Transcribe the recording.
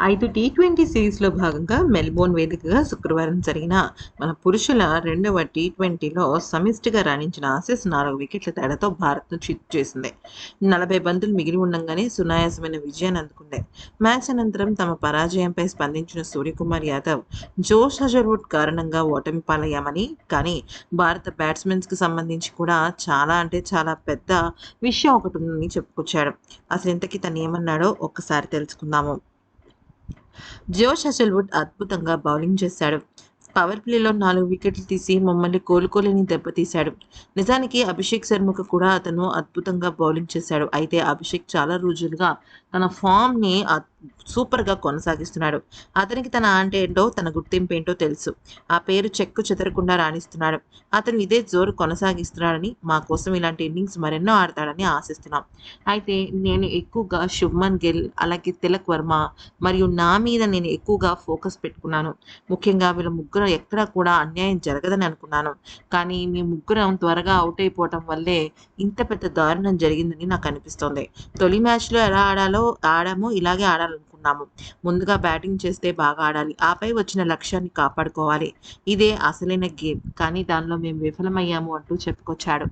ఐదు T twenty సిరీస్లో భాగంగా మెల్బోర్న్ వేదికగా శుక్రవారం జరిగిన మన పురుషుల రెండవ టీ ట్వంటీలో సమిష్టిగా రాణించిన ఆసీస్ నాలుగు వికెట్ల తేడాతో భారత్ను చిత్తు చేసింది. నలభై బంతులు మిగిలి ఉండగానే సునాయాసమైన విజయాన్ని అందుకుంది. మ్యాచ్ అనంతరం తమ పరాజయంపై స్పందించిన సూర్యకుమార్ యాదవ్ జోష్ హజర్వుడ్ కారణంగా ఓటమి పాలయ్యామని కానీ భారత బ్యాట్స్మెన్స్కి సంబంధించి కూడా చాలా అంటే చాలా పెద్ద విషయం ఒకటి ఉందని చెప్పుకొచ్చాడు. అసలు ఇంతకీ తను ఏమన్నాడో ఒక్కసారి తెలుసుకుందాము. జోష్ హెజల్వుడ్ అద్భుతంగా బౌలింగ్ చేశాడు. పవర్ ప్లేలో నాలుగు వికెట్లు తీసి మమ్మల్ని కోలుకోలేని దెబ్బతీశాడు. నిజానికి అభిషేక్ శర్మకు కూడా అతను అద్భుతంగా బౌలింగ్ చేశాడు. అయితే అభిషేక్ చాలా రోజులుగా తన ఫామ్ని సూపర్గా కొనసాగిస్తున్నాడు. అతనికి తన అంటే ఏంటో తన గుర్తింపు ఏంటో తెలుసు. ఆ పేరు చెక్కు చెదరకుండా రాణిస్తున్నాడు. అతను ఇదే జోరు కొనసాగిస్తున్నాడని మా కోసం ఇలాంటి ఇన్నింగ్స్ మరెన్నో ఆడతాడని ఆశిస్తున్నాం. అయితే నేను ఎక్కువగా శుభ్మన్ గిల్ అలాగే తిలక్ వర్మ మరియు నా మీద నేను ఎక్కువగా ఫోకస్ పెట్టుకున్నాను. ముఖ్యంగా వీళ్ళ ముగ్గురు ఎక్కడా కూడా అన్యాయం జరగదని అనుకున్నాను. కానీ మీ ముగ్గురం త్వరగా అవుట్ అయిపోవటం వల్లే ఇంత పెద్ద దారుణం జరిగిందని నాకు అనిపిస్తోంది. తొలి మ్యాచ్లో ఎలా ఆడాలో ఆడామో ఇలాగే ఆడాలనుకున్నాము ముందుగా బ్యాటింగ్ చేస్తే బాగా ఆడాలి. ఆపై వచ్చిన లక్ష్యాన్ని కాపాడుకోవాలి. ఇదే అసలైన గేమ్. కానీ దానిలో మేము విఫలమయ్యాము అంటూ చెప్పుకొచ్చాడు.